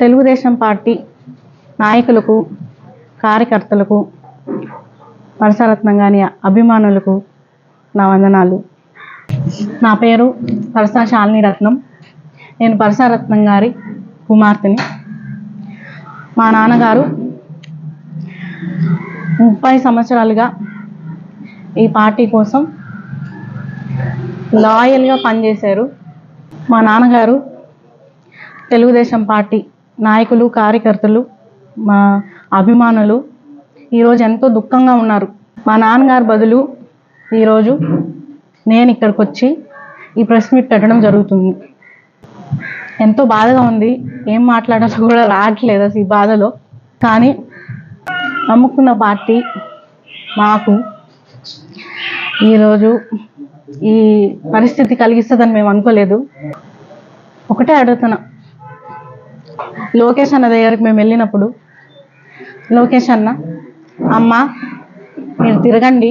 Telugu Desam party నాయకులకు కార్యకర్తలకు పరసరత్నం గాని అభిమానులకు నా వందనాలు. నా పేరు పరసా శాలిని రత్నం. నేను పరసారత్నం గారి కుమార్తెని. మా నాన్నగారు ముప్పై సంవత్సరాలుగా ఈ పార్టీ కోసం లాయల్గా పనిచేశారు. మా నాన్నగారు తెలుగుదేశం పార్టీ నాయకులు కార్యకర్తలు మా అభిమానులు ఈరోజు ఎంతో దుఃఖంగా ఉన్నారు. మా నాన్నగారు బదులు ఈరోజు నేను ఇక్కడికి వచ్చి ఈ ప్రెస్ మీట్ పెట్టడం జరుగుతుంది. ఎంతో బాధగా ఉంది. ఏం మాట్లాడాలో కూడా రావట్లేదు అసలు ఈ బాధలో. కానీ నమ్ముకున్న పార్టీ మాకు ఈరోజు ఈ పరిస్థితి కలిగిస్తుందని మేము అనుకోలేదు. ఒకటే అడుగుతున్నా. లోకేష్ అన్న దగ్గరికి మేము వెళ్ళినప్పుడు లోకేష్ అన్న అమ్మ మీరు తిరగండి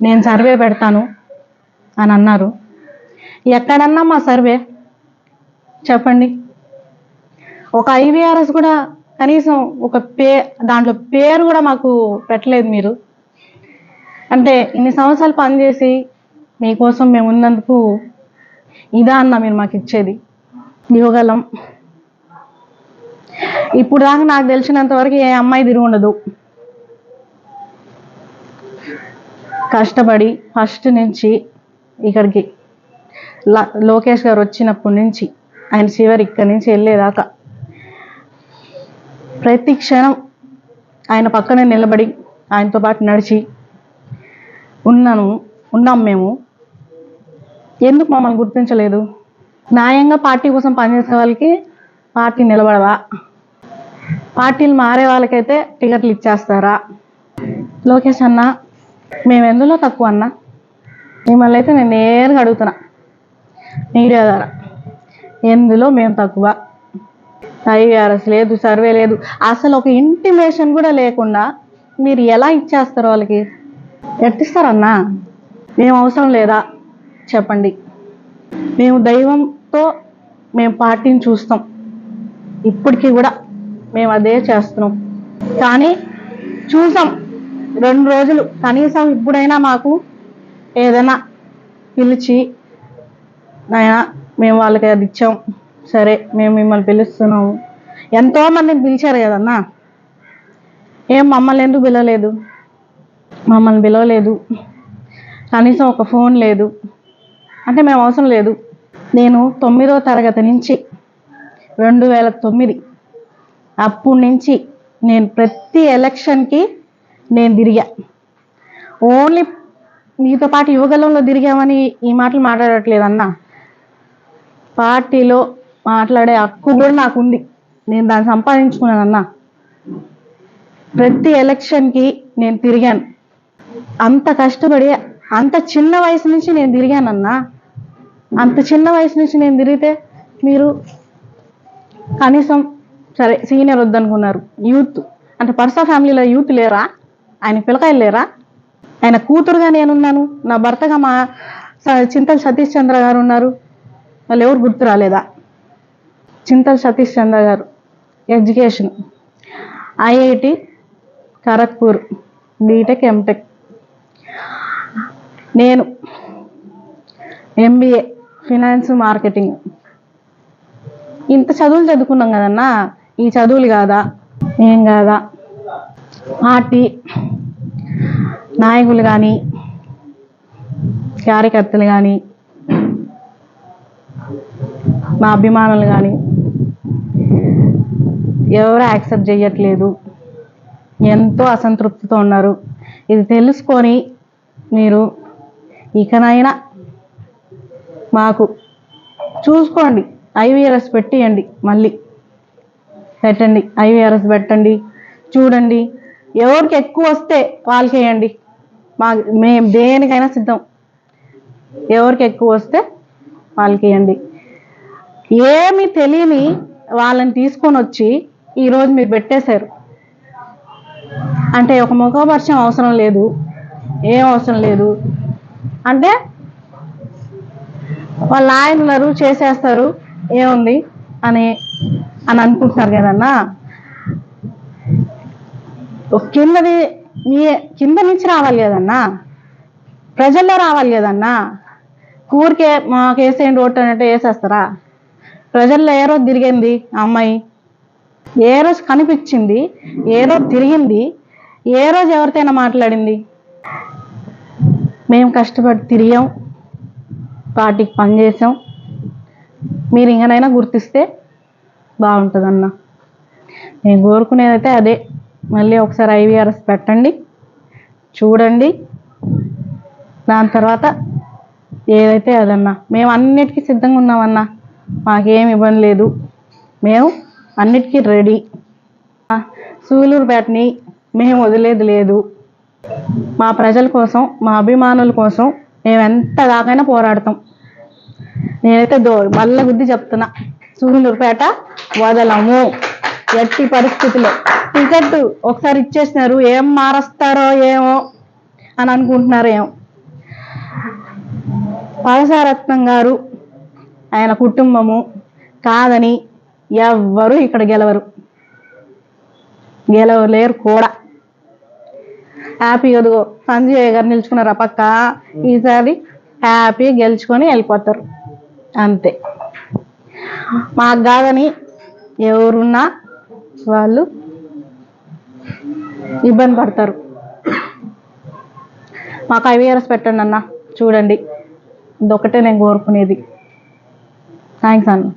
నేను సర్వే పెడతాను అని అన్నారు. ఎక్కడన్నా మా సర్వే? చెప్పండి. ఒక ఐవీఆర్ఎస్ కూడా కనీసం ఒక పే దాంట్లో పేరు కూడా మాకు పెట్టలేదు మీరు. అంటే ఇన్ని సంవత్సరాలు పనిచేసి మీకోసం మేము ఉన్నందుకు ఇదా అన్న మీరు మాకు ఇచ్చేది. యువగలం ఇప్పుడు దాకా నాకు తెలిసినంత వరకు ఏ అమ్మాయి తిరిగి ఉండదు. కష్టపడి ఫస్ట్ నుంచి ఇక్కడికి ల- లోకేష్ గారు వచ్చినప్పటి నుంచి ఆయన చివరి ఇక్కడి నుంచి వెళ్ళేదాకా ప్రతి క్షణం ఆయన పక్కనే నిలబడి ఆయనతో పాటు నడిచి ఉన్నాను ఉన్నాం మేము. ఎందుకు మమ్మల్ని గుర్తించలేదు? న్యాయంగా పార్టీ కోసం పనిచేసే వాళ్ళకి పార్టీ నిలబడదా? పార్టీలు మారే వాళ్ళకైతే టికెట్లు ఇచ్చేస్తారా? లోకేష్ అన్న మేము ఎందులో తక్కువ అన్న? మిమ్మల్ని అయితే నేను నేరుగా అడుగుతున్నా. మీడియా ద్వారా. ఎందులో మేము తక్కువ? ఐవీఆర్ఎస్ లేదు సర్వే లేదు. అసలు ఒక ఇంటిమేషన్ కూడా లేకుండా మీరు ఎలా ఇచ్చేస్తారు వాళ్ళకి? ఎట్టిస్తారన్నా మేము అవసరం లేదా? చెప్పండి. మేము దైవంతో మేము పార్టీని చూస్తాం. ఇప్పటికీ కూడా మేము అదే చేస్తున్నాం. కానీ చూసాం రెండు రోజులు కనీసం ఇప్పుడైనా మాకు ఏదైనా పిలిచి నాయన మేము వాళ్ళకి అది ఇచ్చాం. సరే మేము మిమ్మల్ని పిలుస్తున్నాము. ఎంతో మందిని పిలిచారు కదన్నా. ఏం మమ్మల్ని ఎందుకు పిలవలేదు? మమ్మల్ని పిలవలేదు. కనీసం ఒక ఫోన్ లేదు. అంటే మేము అవసరం లేదు. నేను తొమ్మిదో తరగతి నుంచి రెండు వేల తొమ్మిది అప్పటి నుంచి నేను ప్రతి ఎలక్షన్కి నేను తిరిగా. ఓన్లీ మీతో పాటు యువగలంలో తిరిగామని ఈ మాటలు మాట్లాడట్లేదు అన్న. పార్టీలో మాట్లాడే హక్కు కూడా నాకు ఉంది నేను దాన్ని సంపాదించుకున్నాను అన్న. ప్రతి ఎలక్షన్కి నేను తిరిగాను. అంత కష్టపడి అంత చిన్న వయసు నుంచి నేను తిరిగానన్నా అంత చిన్న వయసు నుంచి నేను తిరిగితే మీరు కనీసం సరే సీనియర్ వద్దనుకున్నారు. యూత్ అంటే పర్సా ఫ్యామిలీలో యూత్ లేరా? ఆయన పిల్లకాయలు లేరా? ఆయన కూతురుగా నేనున్నాను. నా భర్తగా మా స- చింతల సతీష్ చంద్ర గారు ఉన్నారు. వాళ్ళు ఎవరు గుర్తు రాలేదా? Chintala Satish Chandra garu. Education IIT Kharagpur. BTech MTech నేను ఎంబీఏ ఫినాన్స్ మార్కెటింగ్ ఇంత చదువులు చదువుకున్నాం కదన్నా. ఈ చదువులు కాదా? ఏం కాదా? పార్టీ నాయకులు కానీ కార్యకర్తలు కానీ మా అభిమానులు కానీ ఎవరు యాక్సెప్ట్ చేయట్లేదు ఎంతో అసంతృప్తితో ఉన్నారు. ఇది తెలుసుకొని మీరు ఇకనైనా మాకు చూసుకోండి. ఐవీఆర్ఎస్ పెట్టియండి మళ్ళీ. పెట్టండి. ఐవీఆర్ఎస్ పెట్టండి. చూడండి. ఎవరికి ఎక్కువ వస్తే వాళ్ళకి వేయండి మా మేము దేనికైనా సిద్ధం. ఎవరికి ఎక్కువ వస్తే వాళ్ళకి వేయండి ఏమి తెలియని వాళ్ళని తీసుకొని వచ్చి ఈరోజు మీరు పెట్టేశారు. అంటే ఒక ముఖపరిచయం అవసరం లేదు. ఏం అవసరం లేదు. అంటే వాళ్ళ ఆయన ఉన్నారు చేసేస్తారు. ఏముంది? అని అని అనుకుంటున్నారు కదన్నా? కిందది మీ కింద నుంచి రావాలి కదన్నా? ప్రజల్లో రావాలి కదన్నా? ఊరికే మాకు వేసేయండి ఓటు అంటే వేసేస్తారా? ప్రజల్లో ఏ రోజు తిరిగింది అమ్మాయి? ఏ రోజు కనిపించింది? ఏ రోజు తిరిగింది? ఏ రోజు ఎవరితోనైనా మాట్లాడింది? మేము కష్టపడి తిరిగాం పార్టీకి పనిచేసాం మీరు ఇంకనైనా గుర్తిస్తే బాగుంటుందన్న. నేను కోరుకునేదైతే అదే. మళ్ళీ ఒకసారి ఐవీఆర్ఎస్ పెట్టండి. చూడండి. దాని తర్వాత ఏదైతే అదన్నా. మేము అన్నిటికీ సిద్ధంగా ఉన్నామన్నా. మాకేం ఇబ్బంది లేదు. మేము అన్నిటికీ రెడీ. సూలూరుపేటని మేము వదిలేది లేదు. మా ప్రజల కోసం మా అభిమానుల కోసం మేము ఎంత దాకైనా పోరాడతాం. నేనైతే దో బల్ల గుద్ది చెప్తున్నా. సూలూరుపేట వదలము. ఎట్టి పరిస్థితిలో టికెట్ ఒకసారి ఇచ్చేసినారు. ఏం మారుస్తారో ఏమో అని అనుకుంటున్నారు ఏమో. పాలసారత్నం గారు ఆయన కుటుంబము కాదని ఎవ్వరు ఇక్కడ గెలవరు. గెలవలేరు కూడా. హ్యాపీ ఎదుగో సంజయ్ గారు నిలుచుకున్నారు ఆ పక్క. ఈసారి హ్యాపీ గెలుచుకొని వెళ్ళిపోతారు. అంతే. మాకు కాదని ఎవరున్నా వాళ్ళు ఇబ్బంది పడతారు. మాకు ఐవీఆర్ఎస్ పెట్టండి అన్న. చూడండి. ఇదొకటే నేను కోరుకునేది. థ్యాంక్స్ అన్న.